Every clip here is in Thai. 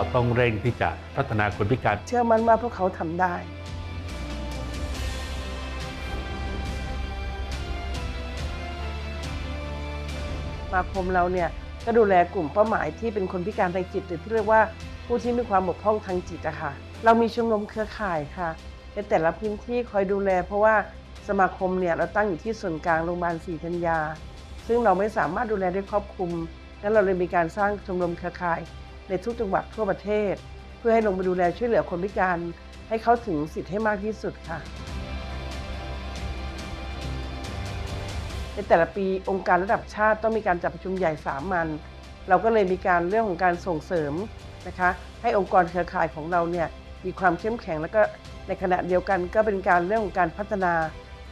เราต้องเร่งที่จะพัฒนาคนพิการ เชื่อมั่นว่าพวกเขาทำได้สมาคมเราเนี่ยก็ดูแลกลุ่มเป้าหมายที่เป็นคนพิการทางจิต หรือที่เรียกว่าผู้ที่มีความบกพร่องทางจิตอะค่ะ เรามีชมรมเครือข่ายค่ะในแต่ละพื้นที่คอยดูแล เพราะว่าสมาคมเนี่ยเราตั้งอยู่ที่ส่วนกลางโรงพยาบาลศรีธัญญา ซึ่งเราไม่สามารถดูแลได้ครอบคลุมนั้นเราเลยมีการสร้างชมรมเครือข่าย ในทุกจังหวัดทั่วประเทศ เพื่อให้ลงไปดูแลช่วยเหลือคนพิการ ให้เขาถึงสิทธิ์ให้มากที่สุดค่ะ ในแต่ละปีองค์การระดับชาติต้องมีการจัดประชุมใหญ่สามัญเราก็เลยมีการเรื่องของการส่งเสริมนะคะ ให้องค์กรเครือข่ายของเราเนี่ยมีความเข้มแข็งแล้วก็ในขณะเดียวกันก็เป็นการเรื่องของการพัฒนา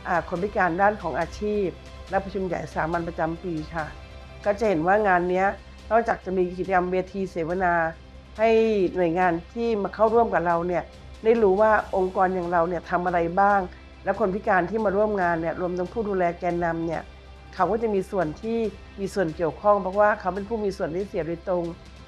อ่าคนพิการด้านของอาชีพ และประชุมใหญ่สามัญประจำปีค่ะ ก็จะเห็นว่างานเนี้ย นอกจากจะมีกิจกรรมเวทีเสวนา ให้หน่วยงานที่มาเข้าร่วมกับเราเนี่ยได้รู้ว่าองค์กรอย่างเราเนี่ยทำอะไรบ้าง และคนพิการที่มาร่วมงานเนี่ยรวมทั้งผู้ดูแลแกนนำเนี่ยเขาก็จะมีส่วนที่มีส่วนเกี่ยวข้อง เพราะว่าเขาเป็นผู้มีส่วนได้เสียโดยตรง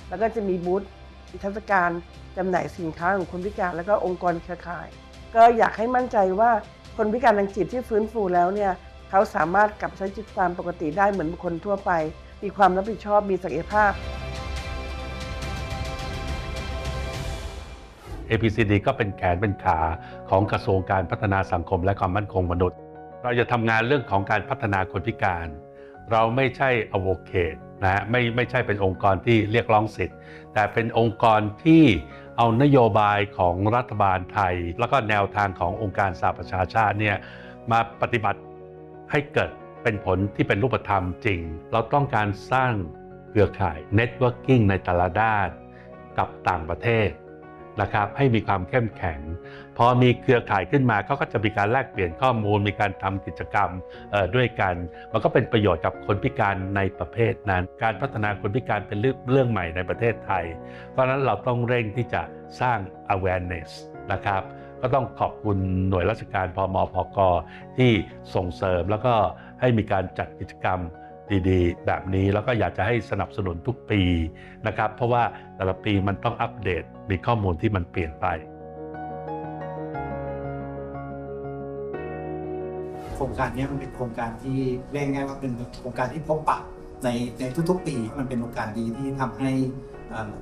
แล้วก็จะมีบูธนิทรรศการจำหน่ายสินค้าของคนพิการแล้วก็องค์กรเครือข่าย ก็อยากให้มั่นใจว่าคนพิการทางจิตที่ฟื้นฟูแล้วเนี่ยเขาสามารถกลับใช้ชีวิตตามปกติได้เหมือนคคลทั่วไป มีความรับผิดชอบมีศักยภาพ APCD ก็เป็นแขนเป็นขาของกระทรวงการพัฒนาสังคมและความมั่นคงมนุษย์ เราจะทำงานเรื่องของการพัฒนาคนพิการ เราไม่ใช่ advocate นะฮะไม่ไม่ใช่เป็นองค์กรที่เรียกร้องสิทธิ์ แต่เป็นองค์กรที่เอานโยบายของรัฐบาลไทย แล้วก็แนวทางขององค์การสหประชาชาติเนี่ยมาปฏิบัติให้เกิด เป็นผลที่เป็นรูปธรรมจริง เราต้องการสร้างเครือข่าย networking ในแต่ละด้านกับต่างประเทศนะครับให้มีความเข้มแข็ง พอมีเครือข่ายขึ้นมาเขาก็จะมีการแลกเปลี่ยนข้อมูล มีการทำกิจกรรมด้วยกัน มันก็เป็นประโยชน์กับคนพิการในประเภทนั้น การพัฒนาคนพิการเป็นเรื่องเรื่องใหม่ในประเทศไทย เพราะฉะนั้นเราต้องเร่งที่จะสร้าง awareness นะครับก็ต้องขอบคุณหน่วยราชการพมพกที่ส่งเสริมแล้วก็ ให้มีการจัดกิจกรรมดีๆ แบบนี้แล้วก็อยากจะให้สนับสนุนทุกปีนะครับ เพราะว่าแต่ละปีมันต้องอัปเดตมีข้อมูลที่มันเปลี่ยนไปโครงการนี้มันเป็นโครงการที่เรียกง่ายว่าเป็นโครงการที่พบปะในในทุกๆ ปีมันเป็นโอกาสดีที่ทำให้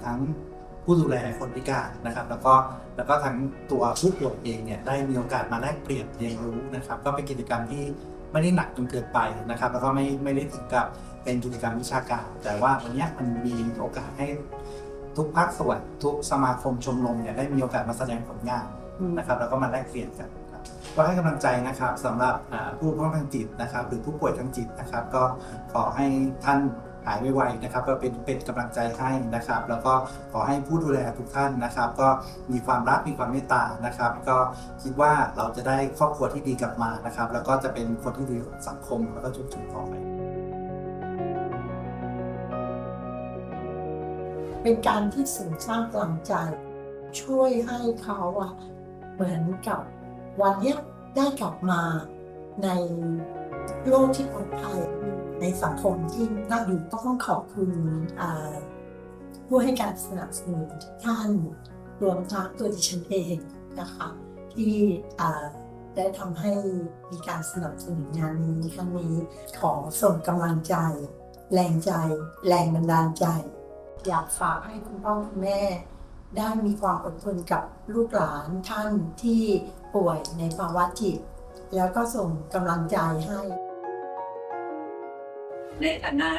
ทั้งผู้ดูแลคนพิการนะครับ แล้วก็แล้วก็ทั้งตัวผู้ป่วยเองเนี่ยได้มีโอกาสมาแลกเปลี่ยนเรียนรู้นะครับ ก็เป็นกิจกรรมที่ ไม่ได้หนักจนเกินไปนะครับ แล้วก็ไม่ไม่ได้ถึงกับเป็นกิจกรรมวิชาการ แต่ว่าวันเนี้ยมันมีโอกาสให้ทุกภาคส่วนทุกสมาคมชมรมเนี่ยได้มีโอกาสมาแสดงผลงานนะครับ แล้วก็มาแลกเปลี่ยนกันครับก็ให้กำลังใจนะครับสำหรับอ่าผู้ป่วยทางจิตนะครับ หรือผู้ป่วยทางจิตนะครับ ก็ขอให้ท่าน หายไวๆนะครับก็เป็นเป็นกำลังใจให้นะครับ แล้วก็ขอให้ผู้ดูแลทุกท่านนะครับ ก็มีความรักมีความเมตตานะครับ ก็คิดว่าเราจะได้ครอบครัวที่ดีกลับมานะครับ แล้วก็จะเป็นคนที่ดีของสังคมแล้วก็ชุมชนต่อไปเป็นการที่เสริมสร้างกำลังใจ ช่วยให้เขาอะเหมือนกับวันนี้ได้กลับมาในโลกที่ปลอดภัย ในสังคมที่น่าอยู่ก็ต้องขอบคุณผู้ให้การสนับสนุนทุกท่านรวมทั้งตัวดิฉันเองนะคะที่ได้ทำให้มีการสนับสนุนงานนี้ครั้งนี้ขอส่งกำลังใจ แรงใจ แรงบันดาลใจ อยากฝากให้คุณพ่อคุณแม่ ได้มีความอดทนกับลูกหลานท่านที่ป่วยในภาวะจิต แล้วก็ส่งกำลังใจให้ ในฐานะ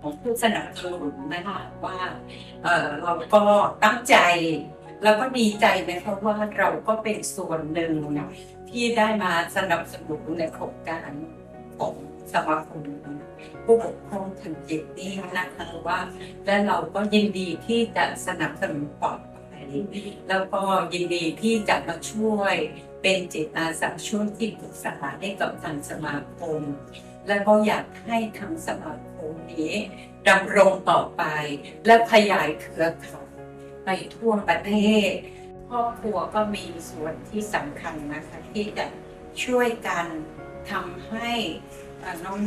ของผู้สนับสนุนนะคะว่าเเราก็ตั้งใจ แล้วก็ดีใจนะคะว่าเราก็เป็นส่วนหนึ่งที่ได้มาสนับสนุนในโครงการของสมาคมผู้ปกครองทางจิตนี่นะคะว่า และเราก็ยินดีที่จะสนับสนุนปลอดภัยแล้วก็ยินดีที่จะมาช่วยเป็นจิตอาสาช่วยที่ปรึกษาให้กับทางสมาคม และก็อยากให้ทางสมาคมนี้ดำรงต่อไป และขยายเครือข่ายไปทั่วประเทศครอบครัวก็มีส่วนที่สำคัญนะคะที่จะช่วยกันทำให้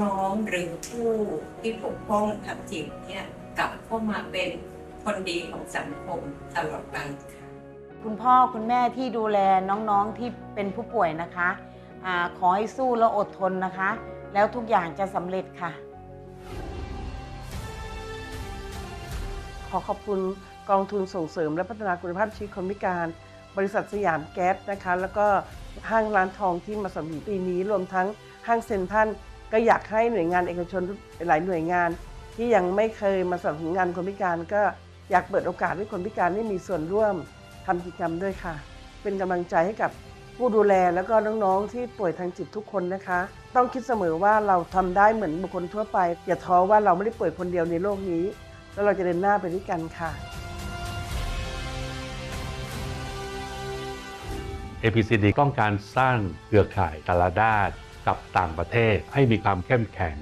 น้องๆหรือผู้ที่ปกป้องทางจิตเนี่ยกลับเข้ามาเป็นคนดีของสังคมตลอดไปค่ะคุณพ่อคุณแม่ที่ดูแลน้องๆที่เป็นผู้ป่วยนะคะอขอให้สู้และอดทนนะคะ แล้วทุกอย่างจะสำเร็จค่ะ ขอขอบคุณกองทุนส่งเสริมและพัฒนาคุณภาพชีวิตคนพิการ บริษัทสยามแก๊สนะคะ แล้วก็ห้างร้านทองที่มาสนับปีนี้ รวมทั้งห้างเซ็นทรัลก็อยากให้หน่วยงานเอกชนหลายหน่วยงาน ที่ยังไม่เคยมาสนับสนุนงานคนพิการก็อยากเปิดโอกาสให้คนพิการได้มีส่วนร่วมทำกิจกรรมด้วยค่ะ เป็นกำลังใจให้กับผู้ดูแลแล้วก็น้องๆที่ป่วยทางจิตทุกคนนะคะ ต้องคิดเสมอว่าเราทำได้เหมือนบุคคลทั่วไป อย่าท้อว่าเราไม่ได้ป่วยคนเดียวในโลกนี้ แล้วเราจะเดินหน้าไปด้วยกันค่ะ APCD ต้องการสร้างเครือข่ายตลาด้ากับต่างประเทศให้มีความเข้มแข็ง